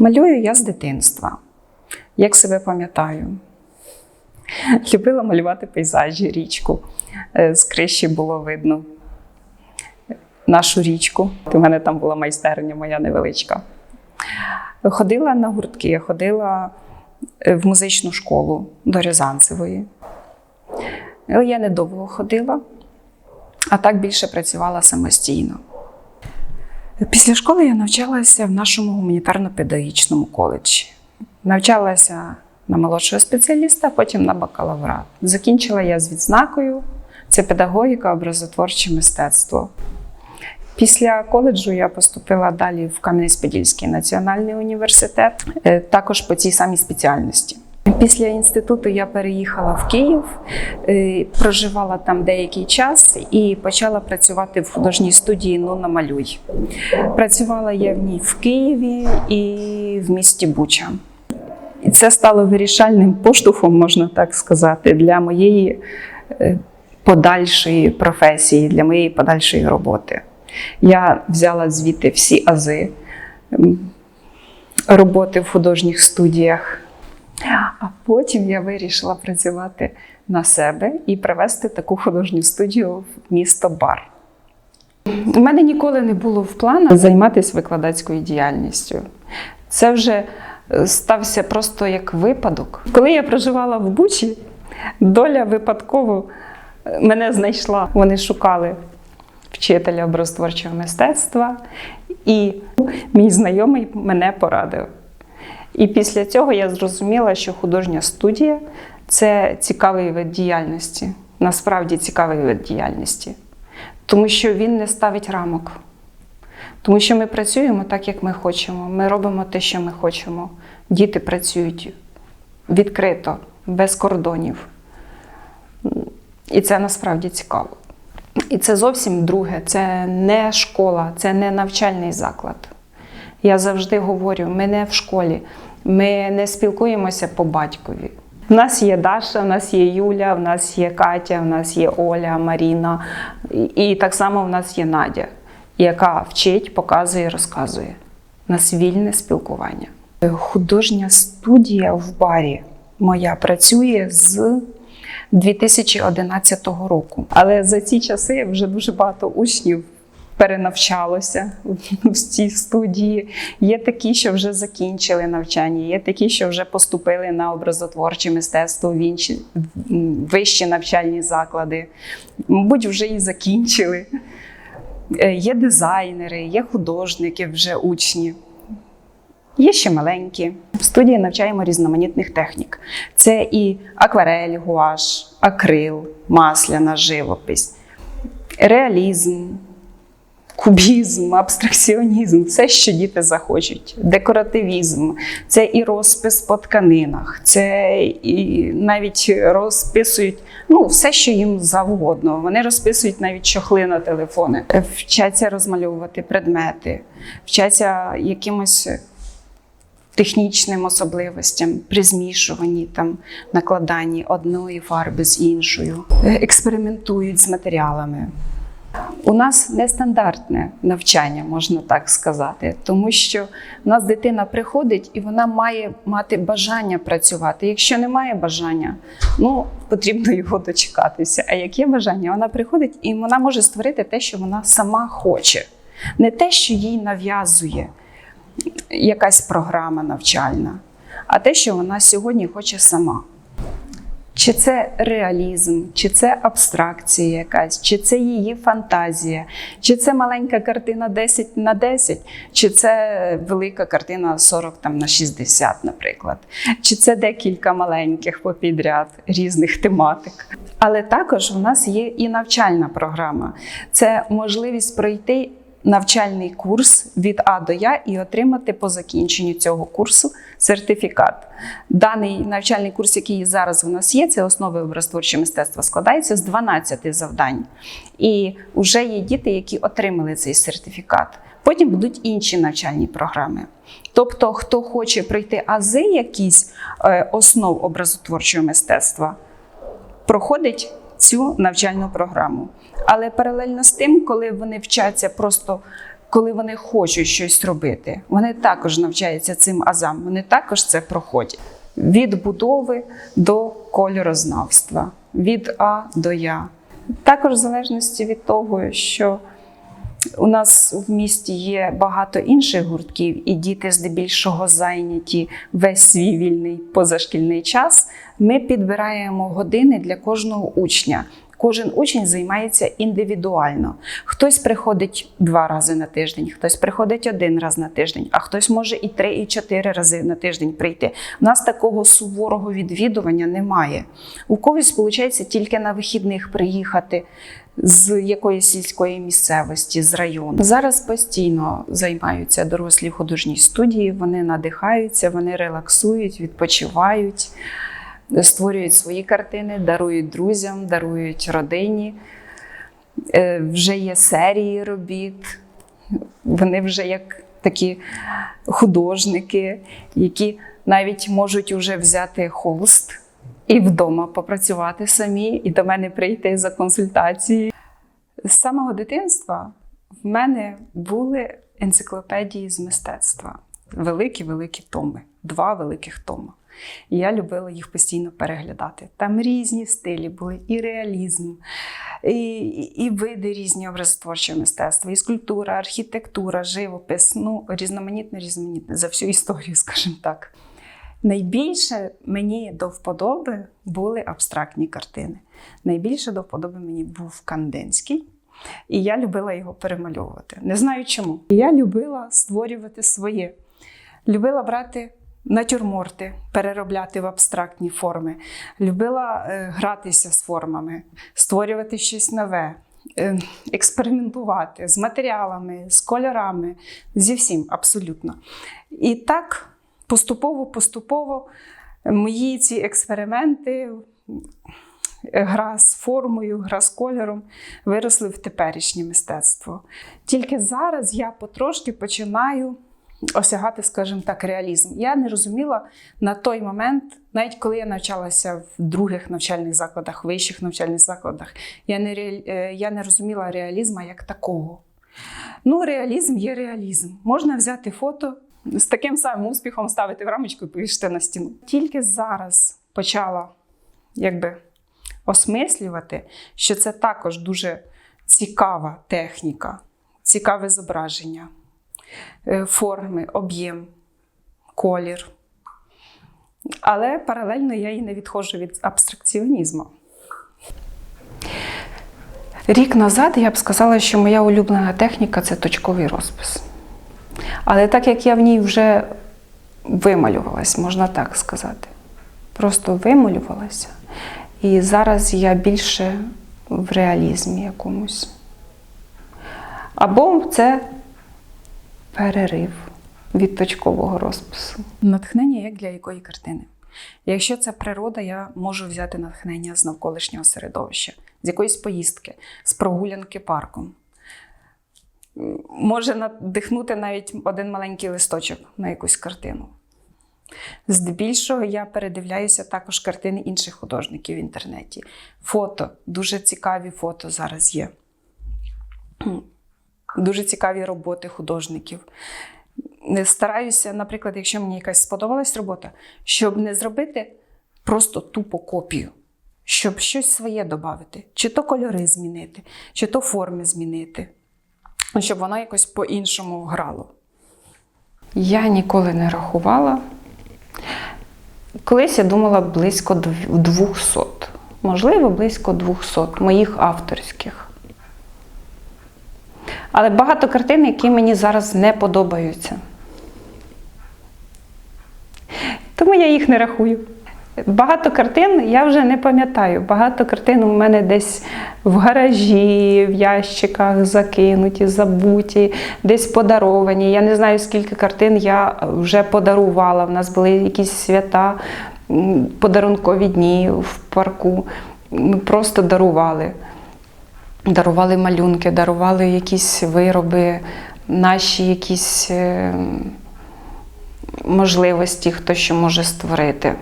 Малюю я з дитинства, як себе пам'ятаю. Любила малювати пейзажі, річку. Е, З криші було видно нашу річку. У мене там була майстерня моя невеличка. Ходила на гуртки, ходила е, в музичну школу до Рязанцевої. Але я недовго ходила, а так більше працювала самостійно. Після школи я навчалася в нашому гуманітарно-педагогічному коледжі. Навчалася на молодшого спеціаліста, потім на бакалаврат. Закінчила я з відзнакою. Це педагогіка, образотворче мистецтво. Після коледжу я поступила далі в Кам'янець-Подільський національний університет, е, також по цій самій спеціальності. Після інституту я переїхала в Київ, е, проживала там деякий час і почала працювати в художній студії Ну намалюй. Працювала я в ній в Києві і в місті Буча. І це стало вирішальним поштовхом, можна так сказати, для моєї е, подальшої професії, для моєї подальшої роботи. Я взяла звідти всі ази роботи в художніх студіях. А потім я вирішила працювати на себе і привести таку художню студію в місто Бар. У мене ніколи не було в планах займатися викладацькою діяльністю. Це вже е, стався просто як випадок. Коли я проживала в Бучі, доля випадково е, мене знайшла. Вони шукали вчителя образотворчого мистецтва, і мій знайомий мене порадив. І після цього я зрозуміла, що художня студія це цікавий вид діяльності, насправді цікавий вид діяльності, тому що він не ставить рамок. Тому що ми працюємо так, як ми хочемо. Ми робимо те, що ми хочемо. Діти працюють відкрито, без кордонів. І це насправді цікаво. І це зовсім друге. Це не школа, це не навчальний заклад. Я завжди говорю: ми не в школі, ми не спілкуємося по батькові. У нас є Даша, у нас є Юля, у нас є Катя, у нас є Оля, Маріна, і, так само в нас є Надя, яка вчить, показує, розказує. У нас вільне спілкування. Художня студія в барі моя працює з 2011 року. Але за ці часи вже дуже багато учнів перенавчалося в цій студії. Є такі, що вже закінчили навчання, є такі, що вже поступили на образотворче мистецтво в інші вищі навчальні заклади, мабуть, вже і закінчили. Е, Є дизайнери, є художники, вже учні. Є ще маленькі. В студії навчаємо різноманітних технік. Це і акварель, гуаш, акрил, масляна живопись, реалізм, кубізм, абстракціонізм все, що діти захочуть, декоративізм, це і розпис по тканинах, це і навіть розписують ну, все, що їм завгодно. Вони розписують навіть чохли на телефони, вчаться розмальовувати предмети, вчаться якимось технічним особливостям при змішуванні, там, накладанні одної фарби з іншою, експериментують з матеріалами. У нас нестандартне навчання, можна так сказати, тому що в нас дитина приходить і вона має мати бажання працювати. Якщо немає бажання, ну потрібно його дочекатися. А як є бажання, вона приходить і вона може створити те, що вона сама хоче, не те, що їй нав'язує якась програма навчальна, а те, що вона сьогодні хоче сама. Чи це реалізм, чи це абстракція якась, чи це її фантазія, чи це маленька картина 10 на 10, чи це велика картина 40 там, на 60, наприклад, чи це декілька маленьких попідряд різних тематик. Але також у нас є і навчальна програма. Це можливість пройти навчальний курс від А до Я і отримати по закінченню цього курсу сертифікат. Даний навчальний курс, який зараз у нас є, це основи образотворчого мистецтва, складається з 12 завдань. І вже є діти, які отримали цей сертифікат. Потім будуть інші навчальні програми. Тобто, хто хоче пройти ази якісь е, основ образотворчого мистецтва, проходить цю навчальну програму. Але паралельно з тим, коли вони вчаться просто коли вони хочуть щось робити. Вони також навчаються цим азам, вони також це проходять. Від будови до кольорознавства, від А до Я. Також в залежності від того, що у нас в місті є багато інших гуртків, і діти здебільшого зайняті весь свій вільний позашкільний час. Ми підбираємо години для кожного учня. Кожен учень займається індивідуально. Хтось приходить два рази на тиждень, хтось приходить один раз на тиждень, а хтось може і три, і чотири рази на тиждень прийти. У нас такого суворого відвідування немає. У когось виходить тільки на вихідних приїхати з якоїсь сільської місцевості, з району. Зараз постійно займаються дорослі в художній студії, вони надихаються, вони релаксують, відпочивають, створюють свої картини, дарують друзям, дарують родині. Е, Вже є серії робіт, вони вже як такі художники, які навіть можуть уже взяти холст і вдома попрацювати самі, і до мене прийти за консультації. З самого дитинства в мене були енциклопедії з мистецтва. Великі-великі томи, два великих томи. І я любила їх постійно переглядати. Там різні стилі були, і реалізм, і, і, і види різні образотворчого мистецтва, і скульптура, архітектура, живопис. Ну, різноманітне, різноманітне за всю історію, скажімо так. Найбільше мені до вподоби були абстрактні картини. Найбільше до вподоби мені був Кандинський, і я любила його перемальовувати. Не знаю чому. Я любила створювати своє. Любила брати натюрморти, переробляти в абстрактні форми. Любила е, гратися з формами, створювати щось нове. е, Експериментувати з матеріалами, з кольорами, зі всім абсолютно. І так поступово-поступово мої ці експерименти, гра з формою, гра з кольором виросли в теперішнє мистецтво. Тільки зараз я потрошки починаю осягати, скажімо так, реалізм. Я не розуміла на той момент, навіть коли я навчалася в других навчальних закладах, вищих навчальних закладах, я не, е, я не розуміла реалізму як такого. Ну, реалізм є реалізм. Можна взяти фото з таким самим успіхом ставити в рамочку і повісити на стіну. Тільки зараз почала якби осмислювати, що це також дуже цікава техніка, цікаве зображення, е, форми, об'єм, колір. Але паралельно я і не відходжу від абстракціонізму. Рік назад я б сказала, що моя улюблена техніка це точковий розпис. Але так як я в ній вже вималювалась, можна так сказати. Просто вималювалася. І зараз я більше в реалізмі якомусь. Або це перерив від точкового розпису. Натхнення як для якої картини? Якщо це природа, я можу взяти натхнення з навколишнього середовища, з якоїсь поїздки, з прогулянки парком. Може надихнути навіть один маленький листочок на якусь картину. Здебільшого я передивляюся також картини інших художників в інтернеті. Фото, дуже цікаві фото зараз є. Дуже цікаві роботи художників. Стараюся, наприклад, якщо мені якась сподобалась робота, щоб не зробити просто тупо копію, щоб щось своє додати, чи то кольори змінити, чи то форми змінити, щоб воно якось по-іншому грало. Я ніколи не рахувала. Колись я думала близько 200, можливо, близько 200 моїх авторських. Але багато картин, які мені зараз не подобаються. Тому я їх не рахую. Багато картин я вже не пам'ятаю. Багато картин у мене десь в гаражі, в ящиках закинуті, забуті, десь подаровані. Я не знаю, скільки картин я вже подарувала. У нас були якісь свята, подарункові дні в парку. Ми просто дарували. Дарували малюнки, дарували якісь вироби, наші якісь е, можливості, хто що може створити.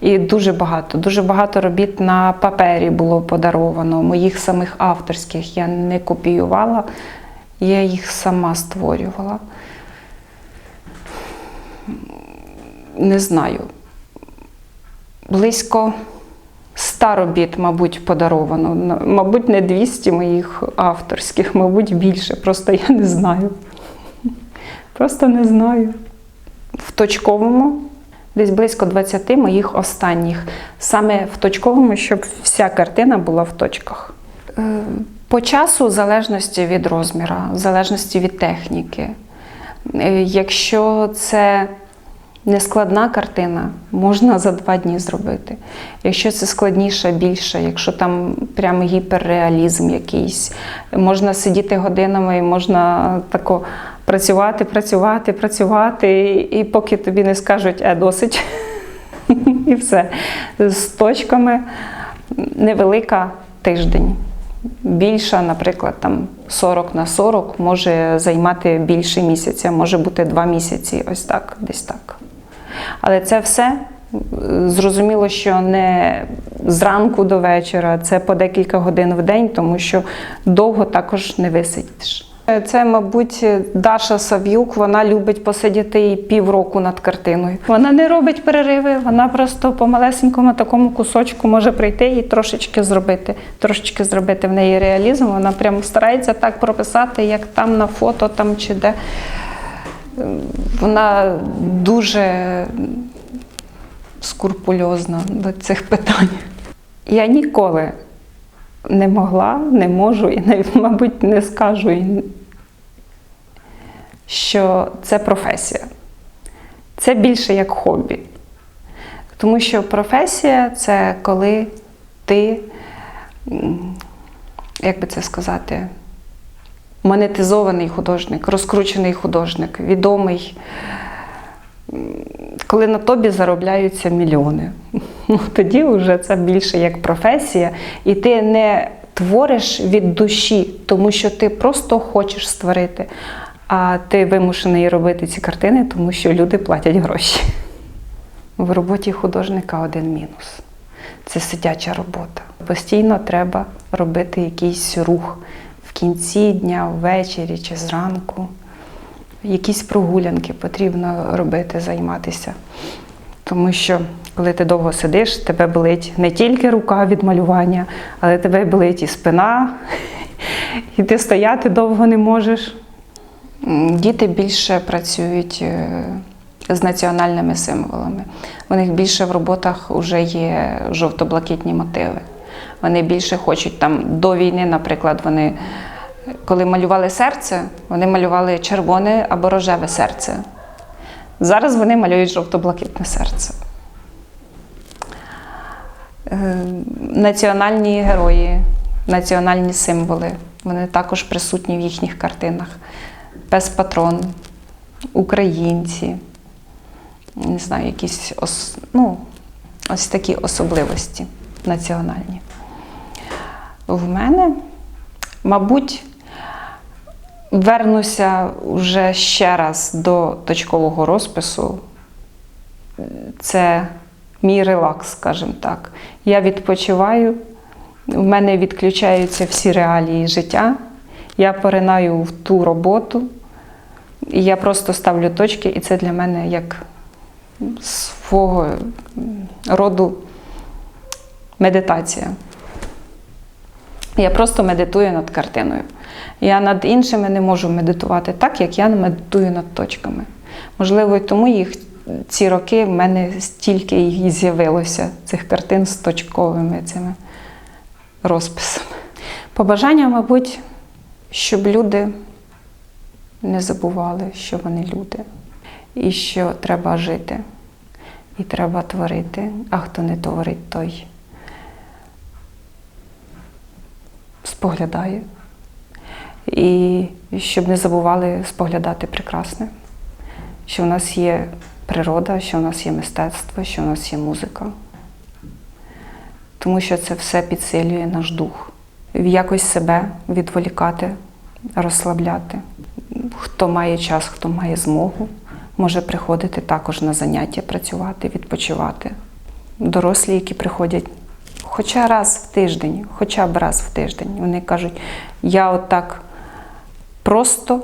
І дуже багато, дуже багато робіт на папері було подаровано, моїх самих авторських. Я не копіювала, Я їх сама створювала. Не знаю. Близько 100 робіт, мабуть, подаровано. Мабуть, не 200 моїх авторських, мабуть, більше. Просто я не знаю. Просто не знаю. В точковому десь близько 20 моїх останніх. Саме в точковому, щоб вся картина була в точках. Е, По часу, в залежності від розміру, в залежності від техніки. Е, Якщо це нескладна картина, можна за два дні зробити. Якщо це складніша, більша, якщо там прямо гіперреалізм якийсь, можна сидіти годинами і можна тако працювати, працювати, працювати, і, поки тобі не скажуть, е, досить. І все. З точками невелика тиждень. Більша, наприклад, там 40 на 40 може займати більше місяця, може бути два місяці, ось так, десь так. Але це все зрозуміло, що не зранку до вечора, це по декілька годин в день, тому що довго також не висидиш. Це, мабуть, Даша Сав'юк, вона любить посидіти і півроку над картиною. Вона не робить перериви, вона просто по малесенькому такому кусочку може прийти і трошечки зробити. Трошечки зробити в неї реалізм. Вона прямо старається так прописати, як там на фото там чи де. Вона дуже скрупульозна до цих питань. Я ніколи не могла, не можу і мабуть, не скажу, що це професія. Це більше як хобі. Тому що професія це коли ти, як би це сказати, монетизований художник, розкручений художник, відомий, коли на тобі заробляються мільйони. Ну, тоді вже це більше як професія, і ти не твориш від душі, тому що ти просто хочеш створити, а ти вимушений робити ці картини, тому що люди платять гроші. В роботі художника один мінус це сидяча робота. Постійно треба робити якийсь рух в кінці дня, ввечері чи зранку. Якісь прогулянки потрібно робити, займатися. Тому що коли ти довго сидиш, тебе болить не тільки рука від малювання, але тебе болить і спина, і ти стояти довго не можеш. Діти більше працюють е, з національними символами. У них більше в роботах вже є жовто-блакитні мотиви. Вони більше хочуть там до війни, наприклад, вони коли малювали серце, вони малювали червоне або рожеве серце. Зараз вони малюють жовто-блакитне серце. Е, Національні герої, національні символи, вони також присутні в їхніх картинах. Пес патрон, українці, не знаю, якісь ос, ну, ось такі особливості національні. В мене, мабуть, вернуся вже ще раз до точкового розпису. Це мій релакс, скажімо так. Я відпочиваю, в мене відключаються всі реалії життя. Я поринаю в ту роботу, і я просто ставлю точки, і це для мене як свого роду медитація. Я просто медитую над картиною. Я над іншими не можу медитувати так, як я медитую над точками. Можливо, тому їх ці роки в мене стільки і з'явилося цих картин з точковими цими розписами. Побажання, мабуть, щоб люди не забували, що вони люди, і що треба жити, і треба творити, а хто не творить, той споглядає. І щоб не забували споглядати прекрасне, що в нас є природа, що в нас є мистецтво, що в нас є музика. Тому що це все підсилює наш дух. Якось себе відволікати, розслабляти. Хто має час, хто має змогу, може приходити також на заняття, працювати, відпочивати. Дорослі, які приходять хоча раз в тиждень, хоча б раз в тиждень, вони кажуть, я отак просто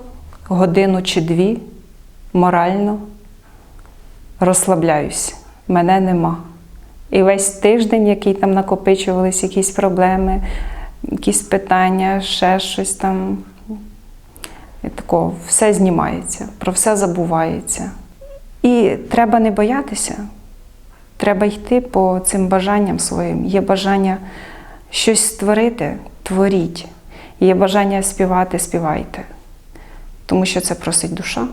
годину чи дві морально розслабляюсь. Мене нема. І весь тиждень, який там накопичувались якісь проблеми, якісь питання, ще щось там. І тако, все знімається, про все забувається. І треба не боятися, треба йти по цим бажанням своїм. Є бажання щось створити, творіть. Є бажання співати, співайте. Тому що це просить душа.